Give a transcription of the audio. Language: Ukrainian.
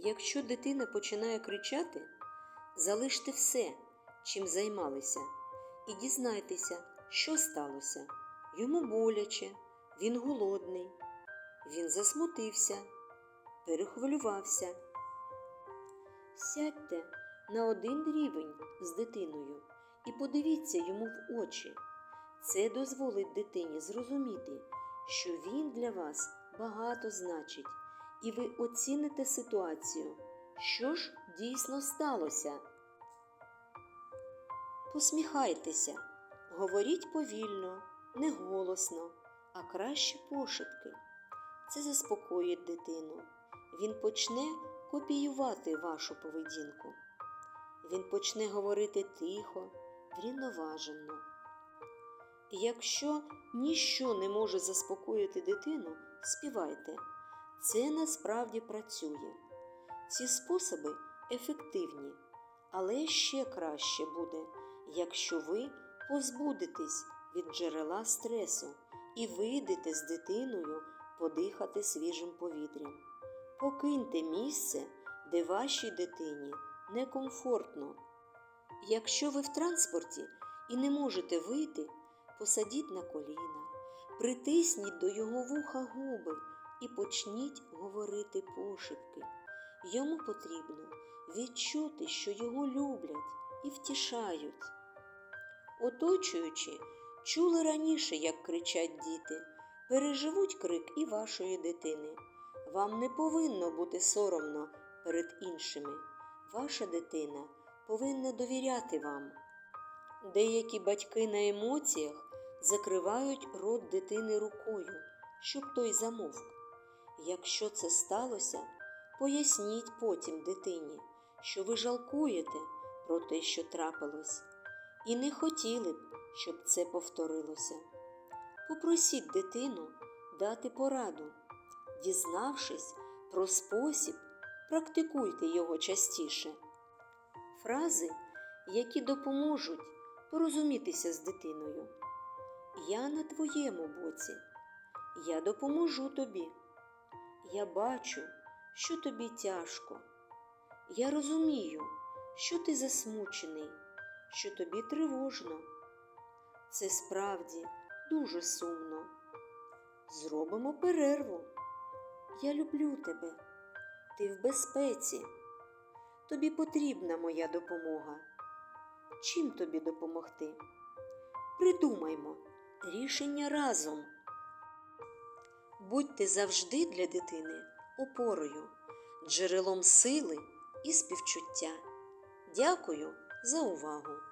Якщо дитина починає кричати, залиште все, чим займалися, і дізнайтеся, що сталося. Йому боляче, він голодний, він засмутився, перехвилювався. Сядьте на один рівень з дитиною і подивіться йому в очі. Це дозволить дитині зрозуміти, що він для вас багато значить, і ви оціните ситуацію, що ж дійсно сталося. Посміхайтеся, говоріть повільно, не голосно, а краще пошепки. Це заспокоїть дитину. Він почне копіювати вашу поведінку. Він почне говорити тихо, врівноважено. Якщо ніщо не може заспокоїти дитину, співайте. Це насправді працює. Ці способи ефективні, але ще краще буде, якщо ви позбудетесь від джерела стресу і вийдете з дитиною подихати свіжим повітрям. Покиньте місце, де вашій дитині некомфортно. Якщо ви в транспорті і не можете вийти, посадіть на коліна, притисніть до його вуха губи і почніть говорити пошепки. Йому потрібно відчути, що його люблять і втішають. Оточуючи, чули раніше, як кричать діти, переживуть крик і вашої дитини. Вам не повинно бути соромно перед іншими. Ваша дитина повинна довіряти вам. Деякі батьки на емоціях закривають рот дитини рукою, щоб той замовк. Якщо це сталося, поясніть потім дитині, що ви жалкуєте про те, що трапилось, і не хотіли б, щоб це повторилося. Попросіть дитину дати пораду. Дізнавшись про спосіб, практикуйте його частіше. Фрази, які допоможуть порозумітися з дитиною. Я на твоєму боці. Я допоможу тобі. Я бачу, що тобі тяжко. Я розумію, що ти засмучений, що тобі тривожно. Це справді дуже сумно. Зробимо перерву. Я люблю тебе. Ти в безпеці. Тобі потрібна моя допомога. Чим тобі допомогти? Придумаймо рішення разом. Будьте завжди для дитини опорою, джерелом сили і співчуття. Дякую за увагу!